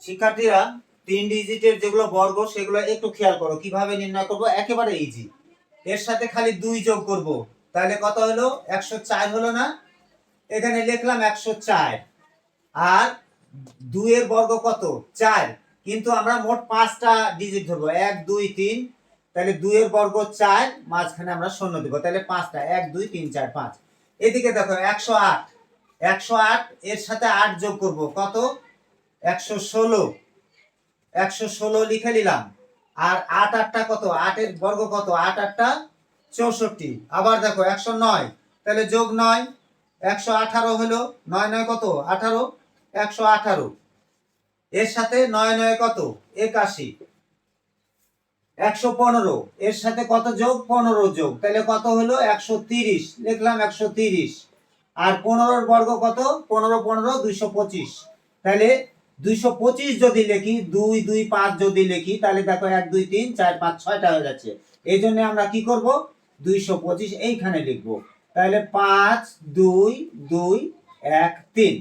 শিক্ষার্থীরা তিন ডিজিটের যেগুলো বর্গ, সেগুলো একটু খেয়াল করো। কীভাবে নির্ণয় করব? একেবারে ইজি এর সাথে খালি দুই যোগ করব। তাহলে কত হলো? একশো চার হলো না? এখানে লিখলাম একশো চার। আর দুইয়ের বর্গ কত? চার। কিন্তু আমরা মোট পাঁচটা ডিজিট ধরবো। এক, দুই, তিন। তাহলে দুইয়ের বর্গ চার, মাঝখানে আমরা শূন্য দেবো। তাহলে পাঁচটা। এক, দুই, তিন, চার, পাঁচ। এদিকে দেখো, একশো আট। একশো আট, এর সাথে আট যোগ করব। কত? একশো ষোলো একশো ষোলো লিখে নিলাম। আর আট আটটা কত? আটের বর্গ কত? আট আটটা চৌষট্টি। আবার দেখো, একশো নয়, তাহলে যোগ নয়, একশো আঠারো হলো নয় নয় কত? আঠারো, একশো আঠারো। এর সাথে নয় নয় কত? একাশি। একশো পনেরো, এর সাথে কত যোগ? পনেরো যোগ। তাহলে কত হলো? একশো তিরিশ। লিখলাম একশো তিরিশ। আর পনেরোর বর্গ কত? পনেরো পনেরো, দুইশো পঁচিশ। তাহলে দুইশো পঁচিশ যদি লিখি, দুই দুই, পাঁচ যদি লিখি, তাহলে দেখো এক, দুই, তিন, চার, পাঁচ, ছয়টা হয়ে যাচ্ছে। এই জন্য আমরা কি করব? দুইশো পঁচিশ এইখানে লিখব। তাহলে পাঁচ, দুই দুই, এক, তিন।